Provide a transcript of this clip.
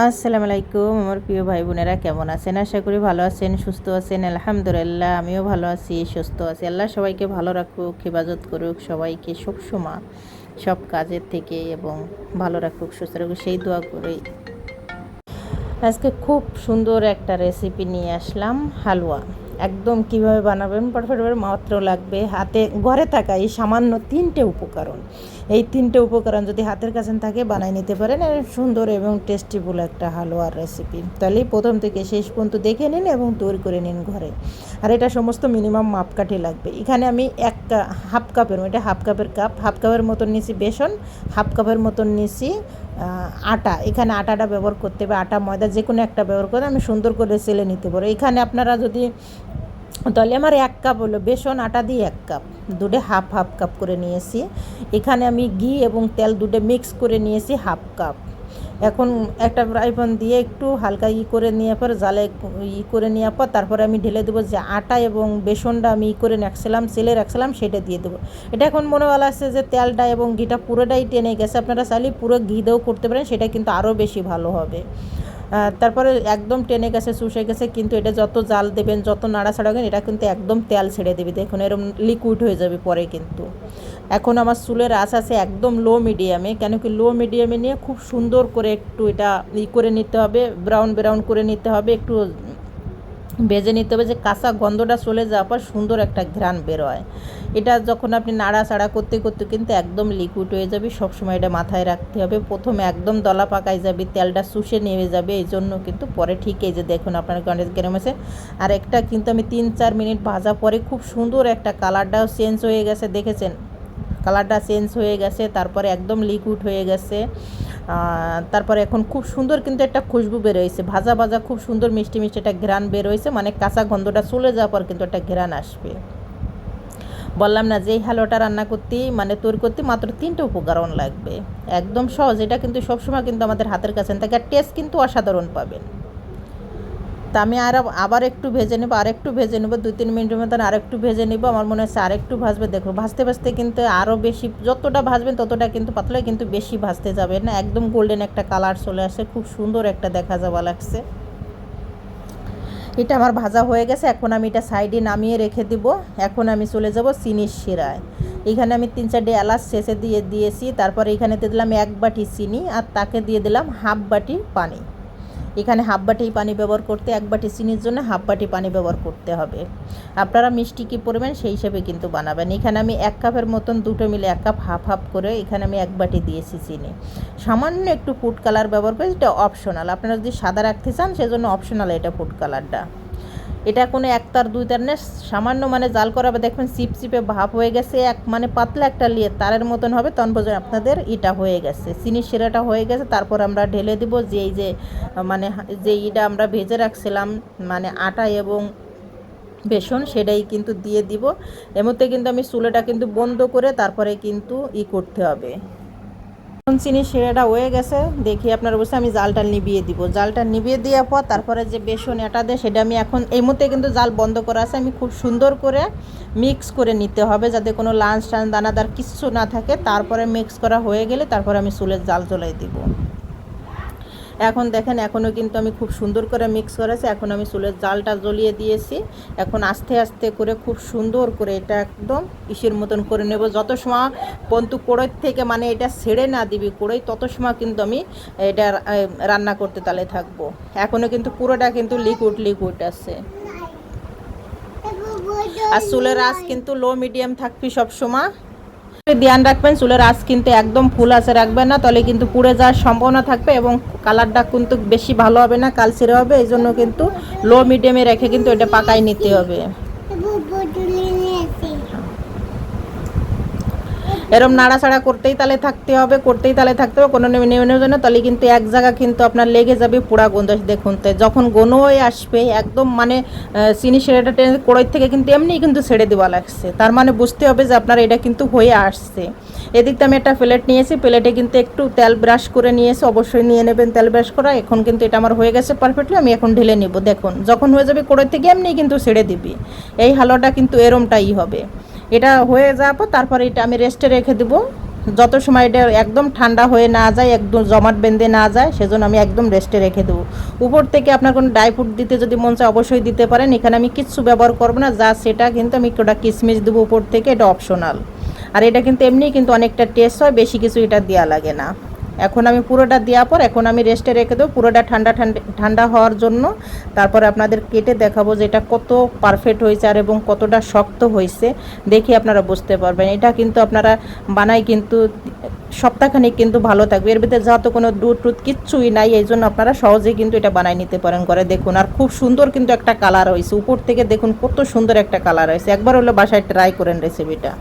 আসসালামু আলাইকুম আমার প্রিয় ভাই বোনেরা কেমন আছেন? আশা করি ভালো আছেন, সুস্থ আছেন, আলহামদুলিল্লাহ। আমিও ভালো আছি, সুস্থ আছি। আল্লাহ সবাইকে ভালো রাখুক, হেফাজত করুক, সবাইকে সবসময় সব কাজের থেকে এবং ভালো রাখুক, সুস্থ রাখুক, সেই দোয়া করে। আজকে খুব সুন্দর একটা রেসিপি নিয়ে আসলাম, হালুয়া। একদম কীভাবে বানাবেন? পারফেক্টভাবে মাত্র লাগবে হাতে ঘরে থাকা এই সামান্য তিনটে উপকরণ। এই তিনটে উপকরণ যদি হাতের কাছে থাকে বানাই নিতে পারেন। সুন্দর এবং টেস্টিফুল একটা হালুয়ার রেসিপি তাহলে প্রথম থেকে শেষ পর্যন্ত দেখে নিন এবং তৈরি করে নিন ঘরে। আর এটা সমস্ত মিনিমাম মাপকাঠি লাগবে। এখানে আমি এক হাফ কাপের এটা হাফ কাপের কাপ হাফ কাপের মতন নিয়েছি বেসন হাফ কাপের মতন আহ, আটা, এখানে আটাটা ব্যবহার করতে হবে, আটা, ময়দা যে কোনো একটা ব্যবহার করে আমি সুন্দর করে সেলে নিতে পারো এখানে আপনারা যদি, তাহলে আমার এক কাপ হলো, বেসন, আটা দিয়ে এক কাপ, দুটো হাফ হাফ কাপ করে নিয়েছি। এখানে আমি ঘি এবং তেল দুটো মিক্স করে নিয়েছি, হাফ কাপ। এখন একটা ফ্রাই প্যান দিয়ে একটু হালকা ই করে নেওয়ার পর জালে ই করে নেওয়ার পর, তারপরে আমি ঢেলে দেবো যে আটা এবং বেসনটা আমি ই করে রাখছিলাম সেলে রাখছিলাম, সেটা দিয়ে দেবো। এটা এখন মনে ভালো আসছে যে তেলটা এবং ঘিটা পুরোটাই টেনে গেছে। আপনারা চাইলে পুরো ঘি দিয়েও করতে পারেন, সেটা কিন্তু আরও বেশি ভালো হবে। তারপরে একদম টেনে গেছে, শুষে গেছে, কিন্তু এটা যত জাল দেবেন, যত নাড়াছাড়া করবেন এটা কিন্তু একদম তেল ছেড়ে দেবে। দেখুন এরকম লিকুইড হয়ে যাবে পরে কিন্তু। এখন আমার চুলের আশ আছে একদম লো মিডিয়ামে কেন কি লো মিডিয়ামে নিয়ে খুব সুন্দর করে একটু এটা ই করে নিতে হবে ব্রাউন ব্রাউন করে নিতে হবে, একটু ভেজে নিতে হবে যে কাঁচা গন্ধটা চলে যাওয়ার পর সুন্দর একটা ঘ্রাণ বেরোয়। এটা যখন আপনি নাড়াচাড়া করতে করতে কিন্তু একদম লিকুইড হয়ে যাবে, সবসময় এটা মাথায় রাখতে হবে। প্রথমে একদম দলা পাকায় যাবে, তেলটা শুষে নেমে যাবে এই জন্য কিন্তু পরে ঠিক এই যে দেখুন আপনার গণেশ গরম আছে। আর একটা কিন্তু আমি তিন, চার মিনিট ভাজা পরে খুব সুন্দর একটা কালারটাও চেঞ্জ হয়ে গেছে, দেখেছেন? কালারটা চেঞ্জ হয়ে গেছে, তারপরে একদম লিকুইড হয়ে গেছে। তারপরে এখন খুব সুন্দর কিন্তু একটা খুশবু বেরোয়েছে ভাজা ভাজা খুব সুন্দর মিষ্টি মিষ্টি একটা ঘ্রাণ বেরোয়েছে মানে কাঁচা গন্ধটা চলে যাওয়ার পর কিন্তু একটা ঘ্রাণ আসবে। বললাম না যে হালুয়াটা রান্না করতে মানে তৈরি করতে মাত্র তিনটে উপকরণ লাগবে। একদম সহজ, এটা কিন্তু সবসময় কিন্তু আমাদের হাতের কাছে। থাকে টেস্ট কিন্তু অসাধারণ পাবেন। তা আমি আর আবার একটু ভেজে নেব, আর একটু ভেজে নেব, দুই তিন মিনিটের মতন আর একটু ভেজে নেব। আমার মনে হচ্ছে আর একটু ভাজবে, দেখো, ভাজতে ভাজতে কিন্তু আরও বেশি, যতটা ভাজবেন ততটা কিন্তু পাতলা কিন্তু বেশি ভাজতে যাবে না, একদম গোল্ডেন একটা কালার চলে আসে, খুব সুন্দর একটা দেখা যাওয়া লাগছে। এটা আমার ভাজা হয়ে গেছে, এখন আমি এটা সাইডে নামিয়ে রেখে দিব। এখন আমি চলে যাব চিনির শিরায়। এখানে আমি তিন চারটে এলাচ শেষে দিয়ে দিয়েছি, তারপরে এখানে দিয়ে দিলাম এক বাটি চিনি, আর তাকে দিয়ে দিলাম হাফ বাটি পানি। এখানে হাফ বাটি পানি ব্যবহার করতে, এক বাটি চিনির জন্য হাফ বাটি পানি ব্যবহার করতে হবে। আপনারা মিষ্টি কী পরিমাণ, সেই হিসেবে কিন্তু বানাবেন। এখানে আমি এক কাপের মতন, দুটো মিলে এক কাপ হাফ হাফ করে এখানে আমি এক বাটি দিয়েছি চিনি। সামান্য একটু ফুড কালার ব্যবহার করে, এটা অপশনাল আপনারা যদি সাদা রাখতে চান, সেজন্য অপশনাল এটা ফুড কালারটা এটা কোনো এক তার দুই তার না, সামান্য মানে জাল করাবে দেখবেন চিপ চিপে ভাব হয়ে গেছে, এক মানে পাতলা একটা লিয়ে তারের মতন হবে। তখন বোঝেন আপনাদের এটা হয়ে গেছে চিনির শিরাটা হয়ে গেছে। তারপর আমরা ঢেলে দিব যে এই যে মানে যে ইটা আমরা ভেজে রাখছিলাম মানে আটা এবং বেসন, সেটাই কিন্তু দিয়ে দিব। মধ্যে কিন্তু আমি চুলাটা কিন্তু বন্ধ করে তারপরে কিন্তু ই করতে হবে। এখন চিনি শিরাটা হয়ে গেছে, দেখি আপনার অবশ্যই আমি জালটা নিবিয়ে দিব। জালটা নিবিয়ে দেওয়ার পর তারপরে যে বেসন এটা দেয়, সেটা আমি এখন এই মুহূর্তে কিন্তু জাল বন্ধ করা আছে। আমি খুব সুন্দর করে মিক্স করে নিতে হবে যাতে কোনো লাঞ্চ টান দানাদার কিচ্ছু না থাকে। তারপরে মিক্স করা হয়ে গেলে তারপরে আমি চুলের জাল জ্বলাই দিব। এখন দেখেন, এখনও কিন্তু আমি খুব সুন্দর করে মিক্স করেছি। এখন আমি চুলের জালটা জ্বলিয়ে দিয়েছি। এখন আস্তে আস্তে করে খুব সুন্দর করে এটা একদম ইসের মতন করে নেব। যত সময় পন্তু কড়ই থেকে মানে এটা ছেড়ে না দিবি কড়ই, তত সময় কিন্তু আমি এটা রান্না করতে তালে থাকব। এখনও কিন্তু পুরোটা কিন্তু লিকুইড লিকুইড আছে। আর চুলের আঁচ কিন্তু লো মিডিয়াম থাকবি সব সময় ধ্যান রাখবেন, চুলের আঁচ কিন্তু একদম ফুল আছে রাখবেন না, তাহলে কিন্তু পুড়ে যাওয়ার সম্ভাবনা থাকবে এবং কালারটা কিন্তু বেশি ভালো হবে না কালচিরে হবে এই জন্য কিন্তু লো মিডিয়ামে রেখে কিন্তু এটা পাকাই নিতে হবে। এরম নাড়াচাড়া করতেই তালে থাকতে হবে, করতেই তালে থাকতে হবে, কোনো নেমে নেমে জন্য তাহলে কিন্তু এক জায়গা কিন্তু আপনার লেগে যাবে পোড়া গন্ধ দেখুন তো, যখন গনো হয়ে আসবে, একদম মানে চিনি সেরেটা টেনে কড়াই থেকে কিন্তু এমনিই কিন্তু ছেড়ে দেওয়া লাগছে। তার মানে বুঝতে হবে যে আপনার এটা কিন্তু হয়ে আসছে। এদিক থেকে আমি একটা প্লেট নিয়েছি, প্লেটে কিন্তু একটু তেল ব্রাশ করে নিয়েছি, অবশ্যই নিয়ে নেবেন তেল ব্রাশ করা। এখন কিন্তু এটা আমার হয়ে গেছে পারফেক্টলি আমি এখন ঢেলে নিব। দেখুন, যখন হয়ে যাবে কড়াই থেকে এমনি কিন্তু ছেড়ে দিবি। এই হালুয়াটা কিন্তু এরমটাই হবে। এটা হয়ে যাওয়ার পর তারপরে এটা আমি রেস্টে রেখে দেবো। যত সময় এটা একদম ঠান্ডা হয়ে না যায়, একদম জমাট বেঁধে না যায়, সেজন্য আমি একদম রেস্টে রেখে দেবো। উপর থেকে আপনার কোনো ড্রাই ফ্রুট দিতে যদি মন চায় অবশ্যই দিতে পারেন। এখানে আমি কিচ্ছু ব্যবহার করব না, যা সেটা কিন্তু আমি ওটা কিশমিশ দেবো উপর থেকে, এটা অপশনাল আর এটা কিন্তু এমনি কিন্তু অনেকটা টেস্ট হয়, বেশি কিছু এটা দেওয়া লাগে না। এখন আমি পুরোটা দেওয়ার পর এখন আমি রেস্টে রেখে দেবো। পুরোটা ঠান্ডা ঠান্ডা ঠান্ডা হওয়ার জন্য তারপরে আপনাদের কেটে দেখাবো যে এটা কত পারফেক্ট হয়েছে আর এবং কতটা শক্ত হয়েছে। দেখে আপনারা বুঝতে পারবেন। এটা কিন্তু আপনারা বানাই কিন্তু সপ্তাহখানিক কিন্তু ভালো থাকবে। এর ভিতরে যত কোনো দুধ টুধ কিচ্ছুই নাই, এই জন্য আপনারা সহজেই কিন্তু এটা বানাই নিতে পারেন করে দেখুন, আর খুব সুন্দর কিন্তু একটা কালার হয়েছে। উপর থেকে দেখুন কত সুন্দর একটা কালার হয়েছে। একবার হলো বাসায় ট্রাই করেন রেসিপিটা